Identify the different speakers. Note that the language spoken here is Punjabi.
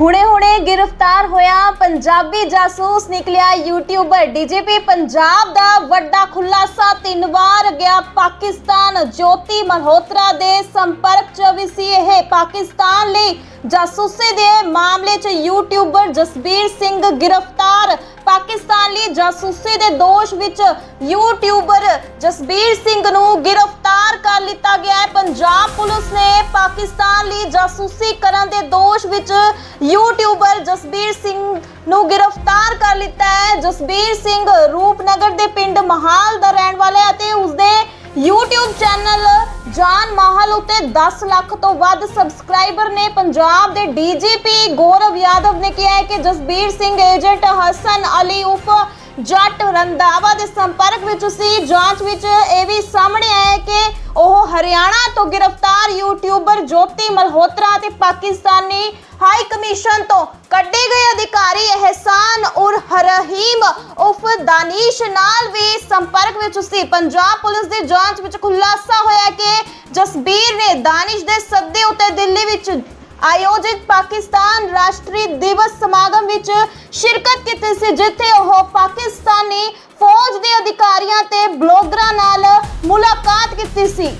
Speaker 1: ਹੁਣੇ-ਹੁਣੇ ਗ੍ਰਿਫਤਾਰ ਹੋਇਆ ਪੰਜਾਬੀ ਜਾਸੂਸ, ਨਿਕਲਿਆ ਯੂਟਿਊਬਰ। ਡੀਜੀਪੀ ਪੰਜਾਬ ਦਾ ਵੱਡਾ ਖੁਲਾਸਾ, ਤਿੰਨ ਵਾਰ ਗਿਆ ਪਾਕਿਸਤਾਨ। ਜੋਤੀ ਮਲਹੋਤਰਾ ਦੇ ਸੰਪਰਕ 'ਚ ਵੀ ਸੀ ਇਹ। ਪਾਕਿਸਤਾਨ ਲਈ ਜਾਸੂਸੀ ਦੇ ਮਾਮਲੇ 'ਚ ਯੂਟਿਊਬਰ ਜਸਬੀਰ ਸਿੰਘ ਗ੍ਰਿਫਤਾਰ। ਪਾਕਿਸਤਾਨ ਲਈ ਜਾਸੂਸੀ ਦੇ ਦੋਸ਼ ਵਿੱਚ ਯੂਟਿਊਬਰ ਜਸਬੀਰ ਸਿੰਘ ਨੂੰ ਗ੍ਰਿਫਤਾਰ ਕਰ ਲਿੱਤਾ ਗਿਆ ਹੈ। ਪੰਜਾਬ ਪੁਲਿਸ ਨੇ ਪਾਕਿਸਤਾਨ ਲਈ ਜਾਸੂਸੀ ਕਰਨ ਦੇ ਦੋਸ਼ ਵਿੱਚ ਯੂਟਿਊਬਰ ਜਸਬੀਰ ਸਿੰਘ ਨੂੰ ਗ੍ਰਿਫਤਾਰ ਕਰ ਲਿੱਤਾ ਹੈ। ਜਸਬੀਰ ਸਿੰਘ ਰੂਪਨਗਰ ਦੇ ਪਿੰਡ ਮਹਾਲ ਦਾ ਰਹਿਣ ਵਾਲਾ ਹੈ ਅਤੇ ਉਸਦੇ YouTube ਚੈਨਲ ਜਾਨ ਮਾਹਲ ਉਤੇ 10 ਲੱਖ ਤੋਂ ਵੱਧ ਸਬਸਕ੍ਰਾਈਬਰ ਨੇ ਪੰਜਾਬ ਦੇ ਡੀਜੀਪੀ ਗੌਰਵ ਯਾਦਵ ਨੇ ਕਿਹਾ ਹੈ ਕਿ ਜਸਬੀਰ ਸਿੰਘ ਏਜੰਟ ਹਸਨ ਅਲੀ ਉਫ ਜੱਟ ਰੰਦਾਵਾ ਦੇ ਸੰਪਰਕ ਵਿੱਚ ਸੀ। ਜਾਂਚ ਵਿੱਚ ਇਹ ਵੀ ਸਾਹਮਣੇ ਆਇਆ ਹਰਿਆਣਾ ਤੋਂ ਗ੍ਰਿਫਤਾਰ ਯੂਟਿਊਬਰ ਜੋਤੀ ਮਲਹੋਤਰਾ ਤੇ ਪਾਕਿਸਤਾਨੀ ਹਾਈ ਕਮਿਸ਼ਨ ਤੋਂ ਕੱਢੇ ਗਏ ਅਧਿਕਾਰੀ ਇਹਸਾਨ ਉਰ ਹਰਹੀਮ ਉਫ ਦਾਨੀਸ਼ ਨਾਲ ਵੀ ਸੰਪਰਕ ਵਿੱਚ ਸੀ। ਪੰਜਾਬ ਪੁਲਿਸ ਦੀ ਜਾਂਚ ਵਿੱਚ ਖੁਲਾਸਾ ਹੋਇਆ ਕਿ ਜਸਬੀਰ ਨੇ ਦਾਨਿਸ਼ ਦੇ ਸੱਦੇ ਉੱਤੇ ਦਿੱਲੀ ਵਿੱਚ ਆਯੋਜਿਤ ਪਾਕਿਸਤਾਨ ਰਾਸ਼ਟਰੀ ਦਿਵਸ ਸਮਾਗਮ ਵਿੱਚ ਸ਼ਿਰਕਤ ਕੀਤੀ ਸੀ, ਜਿੱਥੇ ਉਹ ਪਾਕਿਸਤਾਨੀ ਫੌਜ ਦੇ ਅਧਿਕਾਰੀਆਂ ਤੇ ਬਲੌਗਰਾਂ ਨਾਲ ਮੁਲਾਕਾਤ ਕੀਤੀ ਸੀ।